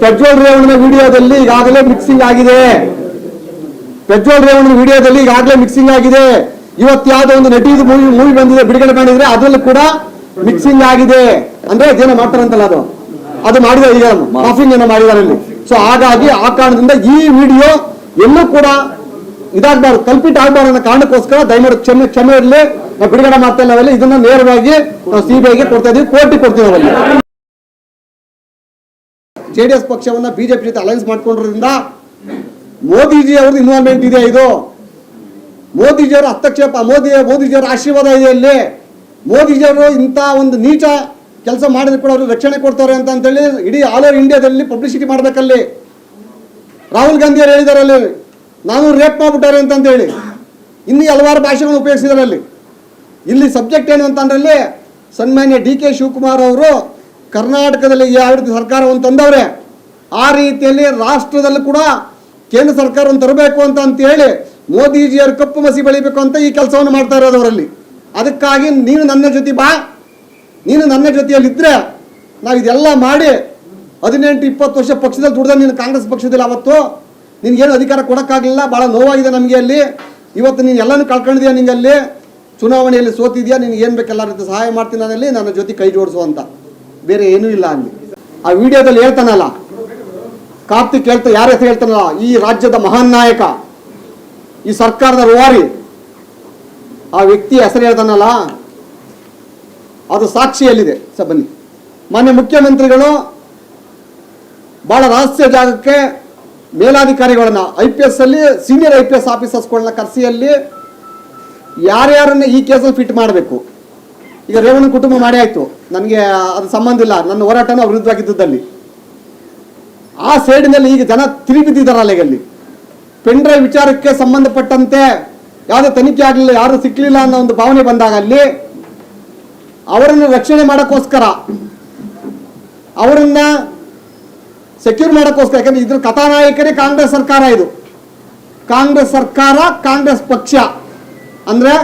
ಪ್ರಜ್ವಲ್ ರೇವಣ್ಣನ ವಿಡಿಯೋದಲ್ಲಿ ಈಗಾಗಲೇ ಮಿಕ್ಸಿಂಗ್ ಆಗಿದೆ. ಪೆಟ್ರೋಲ್ ರೇವಣ್ಣನ ವಿಡಿಯೋದಲ್ಲಿ ಈಗಾಗಲೇ ಮಿಕ್ಸಿಂಗ್ ಆಗಿದೆ. ಇವತ್ತು ಯಾವ್ದೋ ಒಂದು ನಟಿ ಮೂವಿ ಮೂವಿ ಬಂದಿದೆ, ಬಿಡುಗಡೆ ಮಾಡಿದ್ರೆ ಅದರಲ್ಲೂ ಕೂಡ ಮಿಕ್ಸಿಂಗ್ ಆಗಿದೆ. ಅಂದ್ರೆ ಅದೇನೋ ಮಾಡ್ತಾರಂತಲ್ಲ ಅದು? ಅದು ಮಾಡಿದ ಈಗ ಮಾಫಿಂಗ್ ಏನೋ ಮಾಡಿದಾರೆ ಅಲ್ಲಿ. ಸೊ ಹಾಗಾಗಿ ಆ ಕಾರಣದಿಂದ ಈ ವಿಡಿಯೋ ಎಲ್ಲೂ ಕೂಡ ಇದಾಗಬಾರ್ದು ಕಲ್ಪಿಟ್ ಆಗಬಾರ್ದು ಅನ್ನೋ ಕಾರಣಕ್ಕೋಸ್ಕರ ದಯಮಾಡಿ ಕ್ಷಮೆ ಕ್ಷಮೆ ಇರಲಿ. ನಾವು ಬಿಡುಗಡೆ ಮಾಡ್ತಾ ಇಲ್ಲ ಇದನ್ನ ನೇರವಾಗಿ ನಾವು ಸಿಬಿಐಗೆ ಕೊಡ್ತಾ ಇದೀವಿ. ಕೋರ್ಟಿಗೆ ಕೊಡ್ತೀವಿ ನಾವಲ್ಲಿ. ಜೆಡಿಎಸ್ ಪಕ್ಷವನ್ನ ಬಿಜೆಪಿ ಜೊತೆ ಅಲೈನ್ಸ್ ಮಾಡ್ಕೊಂಡಿರೋದ್ರಿಂದ ಮೋದಿಜಿ ಅವ್ರದ್ದು ಇನ್ವಾಲ್ವ್ಮೆಂಟ್ ಇದೆ? ಇದು ಮೋದಿಜಿಯವರ ಹಸ್ತಕ್ಷೇಪ, ಮೋದಿ ಮೋದಿಜಿಯವರ ಆಶೀರ್ವಾದ ಇದೆ ಇಲ್ಲಿ? ಮೋದಿಜಿಯವರು ಇಂಥ ಒಂದು ನೀಚ ಕೆಲಸ ಮಾಡಿದ್ರೆ ಕೂಡ ಅವರು ರಕ್ಷಣೆ ಕೊಡ್ತಾರೆ ಅಂತ ಅಂತೇಳಿ ಇಡೀ ಆಲ್ ಓವರ್ ಇಂಡಿಯಾದಲ್ಲಿ ಪಬ್ಲಿಸಿಟಿ ಮಾಡ್ಬೇಕಲ್ಲಿ. ರಾಹುಲ್ ಗಾಂಧಿ ಅವರು ಹೇಳಿದ್ದಾರೆ ಅಲ್ಲಿ, ನಾನು ರೇಪ್ ಮಾಡ್ಬಿಟ್ಟಾರೆ ಅಂತ ಹೇಳಿ ಇನ್ನೂ ಹಲವಾರು ಭಾಷೆಗಳನ್ನು ಉಪಯೋಗಿಸಿದಾರೆ ಅಲ್ಲಿ. ಇಲ್ಲಿ ಸಬ್ಜೆಕ್ಟ್ ಏನು ಅಂತಂದ್ರಲ್ಲಿ ಸನ್ಮಾನ್ಯ ಡಿ ಕೆ ಶಿವಕುಮಾರ್ ಅವರು ಕರ್ನಾಟಕದಲ್ಲಿ ಯಾವ ರೀತಿ ಸರ್ಕಾರವನ್ನು ತಂದವ್ರೆ, ಆ ರೀತಿಯಲ್ಲಿ ರಾಷ್ಟ್ರದಲ್ಲೂ ಕೂಡ ಕೇಂದ್ರ ಸರ್ಕಾರವನ್ನು ತರಬೇಕು ಅಂತ ಅಂತೇಳಿ ಮೋದಿಜಿಯವರು ಕಪ್ಪು ಮಸಿ ಬೆಳಿಬೇಕು ಅಂತ ಈ ಕೆಲಸವನ್ನು ಮಾಡ್ತಾ ಇರೋದು ಅವರಲ್ಲಿ. ಅದಕ್ಕಾಗಿ ನೀನು ನನ್ನ ಜೊತೆ ಬಾ, ನೀನು ನನ್ನ ಜೊತೆಯಲ್ಲಿದ್ದರೆ ನಾವು ಇದೆಲ್ಲ ಮಾಡಿ ಹದಿನೆಂಟು ಇಪ್ಪತ್ತು ವರ್ಷ ಪಕ್ಷದಲ್ಲಿ ದುಡ್ದ ನೀನು ಕಾಂಗ್ರೆಸ್ ಪಕ್ಷದಲ್ಲಿ ಅವತ್ತು ನಿನಗೇನು ಅಧಿಕಾರ ಕೊಡೋಕ್ಕಾಗಲಿಲ್ಲ, ಭಾಳ ನೋವಾಗಿದೆ ನಮಗೆ ಅಲ್ಲಿ. ಇವತ್ತು ನೀನು ಎಲ್ಲನೂ ಕಳ್ಕೊಂಡಿದ್ಯಾ ನಿಂಗೆ ಅಲ್ಲಿ ಚುನಾವಣೆಯಲ್ಲಿ ಸೋತಿದ್ಯಾ? ನಿನ್ಗೆ ಏನು ಬೇಕೆಲ್ಲ ರೀತಿ ಸಹಾಯ ಮಾಡ್ತೀನಿ ಅದರಲ್ಲಿ ನನ್ನ ಜೊತೆ ಕೈ ಜೋಡಿಸು ಅಂತ. ಬೇರೆ ಏನೂ ಇಲ್ಲ ಅಲ್ಲಿ ಆ ವಿಡಿಯೋದಲ್ಲಿ ಹೇಳ್ತಾನಲ್ಲ, ಕಾರ್ತಿಕ್ ಹೇಳ್ತಾ, ಯಾರ ಹೆಸರು ಹೇಳ್ತಾನಲ್ಲ, ಈ ರಾಜ್ಯದ ಮಹಾನ್ ನಾಯಕ, ಈ ಸರ್ಕಾರದ ರೂವಾರಿ. ಆ ವ್ಯಕ್ತಿ ಹೆಸರು ಹೇಳ್ತಾನಲ್ಲ, ಅದು ಸಾಕ್ಷಿಯಲ್ಲಿದೆ. ಸ, ಬನ್ನಿ. ಮಾನ್ಯ ಮುಖ್ಯಮಂತ್ರಿಗಳು ಬಹಳ ರಹಸ್ಯ ಜಾಗಕ್ಕೆ ಮೇಲಾಧಿಕಾರಿಗಳನ್ನ ಐ ಪಿ ಎಸ್ ಅಲ್ಲಿ ಸೀನಿಯರ್ ಐ ಪಿ ಎಸ್ ಆಫೀಸರ್ಸ್ಗಳನ್ನ ಕರೆಸಿಯಲ್ಲಿ ಯಾರ್ಯಾರನ್ನ ಈ ಕೇಸಲ್ಲಿ ಫಿಟ್ ಮಾಡಬೇಕು? ಈಗ ರೇವಣ್ಣ ಕುಟುಂಬ ಮಾಡಿ ಆಯ್ತು. ನನಗೆ ಅದು ಸಂಬಂಧ ಇಲ್ಲ. ನನ್ನ ಹೋರಾಟನ ಅವ್ರ ಆ ಸೈಡಿನಲ್ಲಿ ಈಗ ಜನ ತಿರುಗಿಬಿದ್ದಿದ್ದಾರಲ್ಲ ಈಗ ಅಲ್ಲಿ ಪೆನ್ ಡ್ರೈವ್ ವಿಚಾರಕ್ಕೆ ಸಂಬಂಧಪಟ್ಟಂತೆ ಯಾವುದೇ ತನಿಖೆ ಆಗಲಿಲ್ಲ, ಯಾರು ಸಿಕ್ಕಲಿಲ್ಲ ಅನ್ನೋ ಒಂದು ಭಾವನೆ ಬಂದಾಗ ಅಲ್ಲಿ ಅವರನ್ನು ರಕ್ಷಣೆ ಮಾಡೋಕ್ಕೋಸ್ಕರ, ಅವರನ್ನ ಸೆಕ್ಯೂರ್ ಮಾಡೋಕ್ಕೋಸ್ಕರ, ಯಾಕಂದ್ರೆ ಇದ್ರ ಕಥಾನಾಯಕರೇ ಕಾಂಗ್ರೆಸ್ ಸರ್ಕಾರ ಇದು. ಕಾಂಗ್ರೆಸ್ ಸರ್ಕಾರ, ಕಾಂಗ್ರೆಸ್ ಪಕ್ಷ. ಅಂದ್ರೆ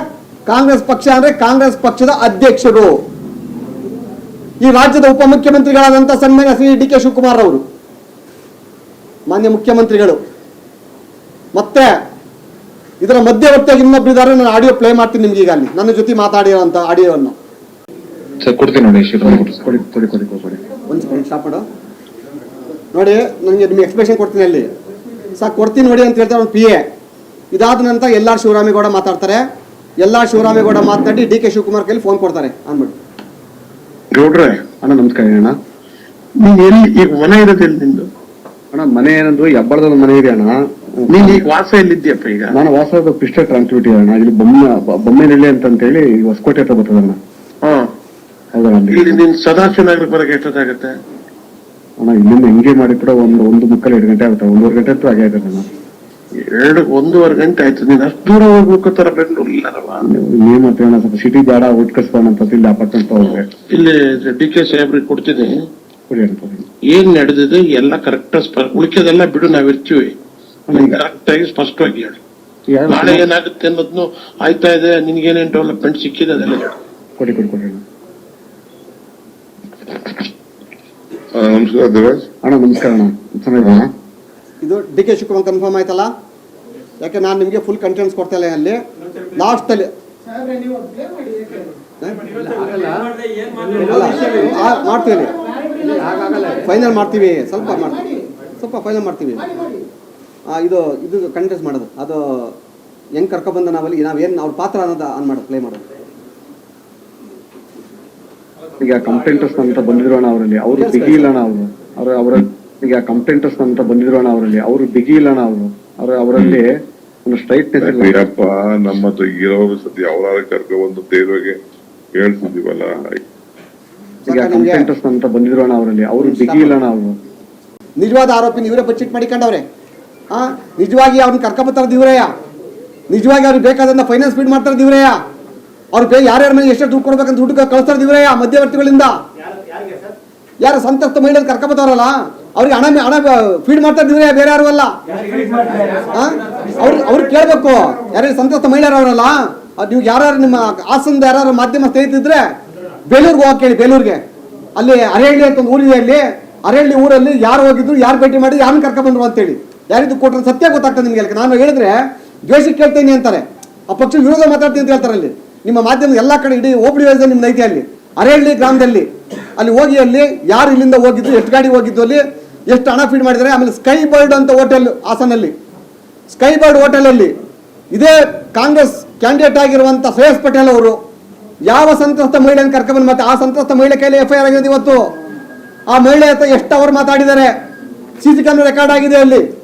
ಕಾಂಗ್ರೆಸ್ ಪಕ್ಷ ಅಂದ್ರೆ ಕಾಂಗ್ರೆಸ್ ಪಕ್ಷದ ಅಧ್ಯಕ್ಷರು. ಈ ರಾಜ್ಯದ ಉಪಮುಖ್ಯಮಂತ್ರಿಗಳಾದಂಥ ಸನ್ಮಾನ್ಯ ಶ್ರೀ ಡಿ ಕೆ ಶಿವಕುಮಾರ್ ಅವರು ಮಾನ್ಯ ಮುಖ್ಯಮಂತ್ರಿಗಳು. ಮತ್ತೆ ಇದರ ಮಧ್ಯವರ್ತಿಯಾಗಿ ಇನ್ನೊಬ್ಬರಿದ್ದಾರೆ ನಾನು ಆಡಿಯೋ ಪ್ಲೇ ಮಾಡ್ತೀನಿ ನಿಮ್ಗೆ ಈಗ ಅಲ್ಲಿ. ನನ್ನ ಜೊತೆ ಮಾತಾಡಿರೋಂಥ ಆಡಿಯೋವನ್ನು ಸರ್ ನೋಡಿ ನನಗೆ ನಿಮ್ಗೆ ಎಕ್ಸ್ಪ್ರೆಷನ್ ಕೊಡ್ತೀನಿ ಅಲ್ಲಿ. ಸಾಕು ಕೊಡ್ತೀನಿ ನೋಡಿ ಅಂತ ಹೇಳ್ತಾರೆ ಒಂದು ಪಿ ಎ ಇದಾದ ನಂತರ ಎಲ್ ಆರ್ ಶಿವರಾಮೇಗೌಡ ಮಾತಾಡ್ತಾರೆ. ಎಲ್ ಆರ್ ಶಿವರಾಮೇಗೌಡ ಮಾತನಾಡಿ ಡಿ ಕೆ ಶಿವಕುಮಾರ್ ಕೈಲಿ ಫೋನ್ ಕೊಡ್ತಾರೆ ಅಂದ್ಬಿಟ್ಟು. ಗೌಡ್ರೆ. ಅಣ್ಣ ನಮಸ್ಕಾರ ಅಣ್ಣ. ನೀನ್ ಎಲ್ಲಿ ಈಗ ಮನೆ ಇರೋದು ಎಲ್ಲಿ ನಿಂದು? ಅಣ್ಣ ಮನೆ ಏನಂದ್ರು ಹೆಬ್ಬಳದ ಮನೆ ಇದೆ ಅಣ್ಣ. ನೀನ್ ಈಗ ವಾಸ ಎಲ್ಲಿದ್ದೀಯಪ್ಪ ಈಗ? ನಾನು ವಾಸದ ಪಿಷ್ಟ ಟ್ರಾನ್ಸ್ಪಿಟಿ ಅಣ್ಣ. ಇಲ್ಲಿ ಬೊಮ್ಮ ಬೊಮ್ಮೆನಳ್ಳಿ ಅಂತ ಹೇಳಿ ಹೊಸಕೋಟೆ ಹತ್ರ ಬರ್ತದೆ ಅಣ್ಣ. ಅಲ್ಲಿ ಇಲ್ಲಿ ನೀನ್ ಸದಾಶಿವ ನಗರಕ್ಕೆ ಬರಕ್ಕೆ ಎಷ್ಟೊತ್ತಾಗತ್ತೆ? ಅಣ್ಣ ಇಲ್ಲಿಂದ ಹೆಂಗೆ ಮಾಡಿ ಕೂಡ ಒಂದು ಒಂದು ಮುಕ್ಕಲ್ ಎರಡು ಗಂಟೆ ಆಗುತ್ತೆ. ಒಂದೂವರೆ ಗಂಟೆ ಅಂತೂ ಆಗೇ ಅಣ್ಣ. ಎರಡು ಒಂದೂವರೆ ಗಂಟೆ ಆಯ್ತು. ನೀನು ಅಷ್ಟು ದೂರ ಹೋಗ್ಬೇಕತ್ತರ ಬೆಂಗಳೂರು ಇಲ್ಲಾರವ ಏನ್ ಮಾಡ್ತೀವಿ ಅಣ್ಣ ಸ್ವಲ್ಪ ಸಿಟಿ ಬೇಡ ಉಟ್ಕಸ್ಕೊಂಡಂತ ಅಂತ ಇಲ್ಲಿ ಅಪಾರ್ಟ್ಮೆಂಟ್ ಹೋಗ್ರೆ ಇಲ್ಲಿ ಡಿ ಕೆ ಸಾಹೇಬ್ರಿಗೆ ಕೊಡ್ತಿದೆ ಕೊಡಿ ಅಂತ ಏನ್ ನಡೆದಿದೆ ಎಲ್ಲ ಕರೆಕ್ಟ್ ಉಳಿಕೆದೆಲ್ಲ ಬಿಡು ನಾವಿರ್ತೀವಿ ಕರೆಕ್ಟ್ ಆಗಿ ಸ್ಪಷ್ಟವಾಗಿ ಹೇಳು. ನಾಳೆ ಏನಾಗುತ್ತೆ ಅನ್ನೋದ್ನು ಆಯ್ತಾ ಇದೆ ನಿನ್ಗೇನೇನ್ ಡೆವಲಪ್ಮೆಂಟ್ ಸಿಕ್ಕಿದೆ ಅದೆಲ್ಲ ಹೇಳು. ಕೊಡಿ ಕೊಡಿ ಕೊಡಿ ನಮಸ್ಕಾರ ದೇವರಾಜ್. ಅಣ್ಣ ನಮಸ್ಕಾರ ಅಣ್ಣ. ಚೆನ್ನಾಗಿದ್ದೀರಾ? ಇದು ಡಿ ಕೆ ಶಿವಕುಮಾರ್ ಕನ್ಫರ್ಮ್ ಆಯ್ತಲ್ಲ? ಯಾಕೆ ನಾನು ನಿಮಗೆ ಫುಲ್ ಕಂಟೆಂಟ್ಸ್ ಕೊಡ್ತಾ ಇಲ್ಲ ಅಲ್ಲಿ? ಲಾಸ್ಟಲ್ಲಿ ಮಾಡ್ತೀವಿ ಫೈನಲ್ ಮಾಡ್ತೀವಿ. ಸ್ವಲ್ಪ ಮಾಡ್ತೀವಿ. ಸ್ವಲ್ಪ ಫೈನಲ್ ಮಾಡ್ತೀವಿ. ಆ, ಇದು ಇದು ಕಂಟೆಸ್ಟ್ ಮಾಡೋದು. ಅದು ಹೆಂಗ್ ಕರ್ಕೊಬಂದ ನಾವಲ್ಲಿ ನಾವೇನು ಅವ್ರ ಪಾತ್ರ ಅನ್ನೋದು ಆನ್ ಮಾಡೋದು ಪ್ಲೇ ಮಾಡೋದು. ಈಗ ಕಂಪ್ಲೇಂಟರ್ಸ್ ಅಂತ ಬಂದಿರೋಣ ಅವರಲ್ಲಿ. ಅವರು ಸಿಗಿಲ್ಲ ಅವ್ರ ಅವರ ಈಗ ಕಂಪ್ಲೇಂಟರ್ಸ್ ಅಂತ ಬಂದಿದ್ರು ಅಣ್ಣ ಅವರಲ್ಲಿ ಅವರು ಬಿಗಿ ಇಲ್ಲ ಅಣ್ಣ ಅವರು. ಅವ್ರ ಅವರಲ್ಲಿ ಒಂದು ಸ್ಟ್ರೈಟ್ನೆಸ್ ಇಲ್ಲ. ಯಾಕಪ್ಪ ನಮ್ಮ ಹತ್ರ ಇರೋ ಸತಿ ಅವರಾದ ಒಂದು ದೇವ್ರಿಗೆ ಹೇಳ್ತಿದೀವಲ್ಲ ಈಗ ಕಂಪ್ಲೇಂಟರ್ಸ್ ಅಂತ ಬಂದಿದ್ರು ಅಣ್ಣ ಅವರಲ್ಲಿ ಅವರು ಬಿಗಿ ಇಲ್ಲ ಅಣ್ಣ ಅವರು. ನಿಜವಾದ ಆರೋಪಿನ ಇವರೇ ಬಚ್ಚಿಟ್ ಮಾಡಿಕೊಂಡವ್ರೆ ಹಾ ನಿಜವಾಗಿ ಅವ್ರನ್ನ ಕರ್ಕೊಬತ್ತಾರ ದಿವರಯ್ಯ. ನಿಜವಾಗಿ ಅವ್ರಿಗೆ ಬೇಕಾದಂತ ಫೈನಾನ್ಸ್ ಫೀಡ್ ಮಾಡ್ತಾರ ದಿವರಯ್ಯ. ಅವ್ರು ಬೇ ಯಾರ್ಯಾರ ಮೇಲೆ ಎಷ್ಟು ದುಡ್ಡು ಕೊಡ್ಬೇಕಂತ ದುಡ್ಡು ಕಳಿಸ್ತಾರ ದಿವರಯ್ಯ ಮಧ್ಯವರ್ತಿಗಳಿಂದ. ಯಾರು ಸಂತಸ್ತ ಮಹಿಳೆಯರು ಕರ್ಕೊಬತ್ತಾರಲ್ಲ ಅವ್ರಿಗೆ ಹಣ ಹಣ ಫೀಡ್ ಮಾಡ್ತಾ ಇದ್ರೆ ಬೇರೆ ಯಾರು ಅಲ್ಲ. ಅವ್ರು ಅವ್ರು ಕೇಳ್ಬೇಕು. ಯಾರು ಸಂತಸ್ತ ಮಹಿಳೆಯರು ಅವರಲ್ಲ, ಅದು ನೀವು ಯಾರು ನಿಮ್ಮ ಹಾಸನದ ಯಾರು ಮಾಧ್ಯಮ ಸ್ನೇಹಿತಿದ್ರೆ ಬೇಲೂರ್ಗೆ ಹೋಗಕ್ಕೆ ಹೇಳಿ ಬೇಲೂರ್ಗೆ. ಅಲ್ಲಿ ಅರೆಹಳ್ಳಿ ಅಂತ ಒಂದು ಊರಿದೆ ಅಲ್ಲಿ. ಅರೆಹಳ್ಳಿ ಊರಲ್ಲಿ ಯಾರು ಹೋಗಿದ್ರು, ಯಾರು ಭೇಟಿ ಮಾಡಿ ಯಾರನ್ನ ಕರ್ಕೊಂಡ್ಬಂದ್ರು ಅಂತೇಳಿ. ಯಾರಿದ್ದು ಕೊಟ್ಟರೆ ಸತ್ಯ ಗೊತ್ತಾಗ್ತದೆ ನಿಮಗೆ ನಾನು ಹೇಳಿದ್ರೆ ದ್ವೇಷಕ್ಕೆ ಕೇಳ್ತೇನೆ ಅಂತಾರೆ. ಆ ಪಕ್ಷ ವಿರೋಧ ಮಾತಾಡ್ತೀನಿ ಅಂತ ಹೇಳ್ತಾರೆ ಅಲ್ಲಿ. ನಿಮ್ಮ ಮಾಧ್ಯಮದ ಎಲ್ಲ ಕಡೆ ಇಡೀ ಓಪಡಿ ವ್ಯವಸ್ಥೆ ನಿಮ್ಮ ನೈತಿ ಅಲ್ಲಿ. ಅರೆಹಳ್ಳಿ ಗ್ರಾಮದಲ್ಲಿ. ಅಲ್ಲಿ ಹೋಗಿ ಅಲ್ಲಿ ಯಾರು ಇಲ್ಲಿಂದ ಹೋಗಿದ್ದು ಎಷ್ಟು ಗಾಡಿ ಹೋಗಿದ್ದು ಅಲ್ಲಿ ಎಷ್ಟು ಹಣ ಫೀಡ್ ಮಾಡಿದ್ದಾರೆ? ಆಮೇಲೆ ಸ್ಕೈ ಬರ್ಡ್ ಅಂತ ಹೋಟೆಲ್ ಹಾಸನಲ್ಲಿ. ಸ್ಕೈ ಬರ್ಡ್ ಹೋಟೆಲಲ್ಲಿ ಇದೇ ಕಾಂಗ್ರೆಸ್ ಕ್ಯಾಂಡಿಡೇಟ್ ಆಗಿರುವಂಥ ಶ್ರೇಯಸ್ ಪಟೇಲ್ ಅವರು ಯಾವ ಸಂತ್ರಸ್ತ ಮಹಿಳೆಯನ್ನು ಕರ್ಕೊಂಡ್ಬಂದು ಮತ್ತೆ ಆ ಸಂತ್ರಸ್ತ ಮಹಿಳೆ ಕೈಲಿ ಎಫ್ ಐ ಆರ್ ಆಗಿದೆ ಇವತ್ತು? ಆ ಮಹಿಳೆ ಹತ್ರ ಎಷ್ಟು ಅವರು ಮಾತಾಡಿದ್ದಾರೆ? ಸಿ ಸಿ ರೆಕಾರ್ಡ್ ಆಗಿದೆ ಅಲ್ಲಿ.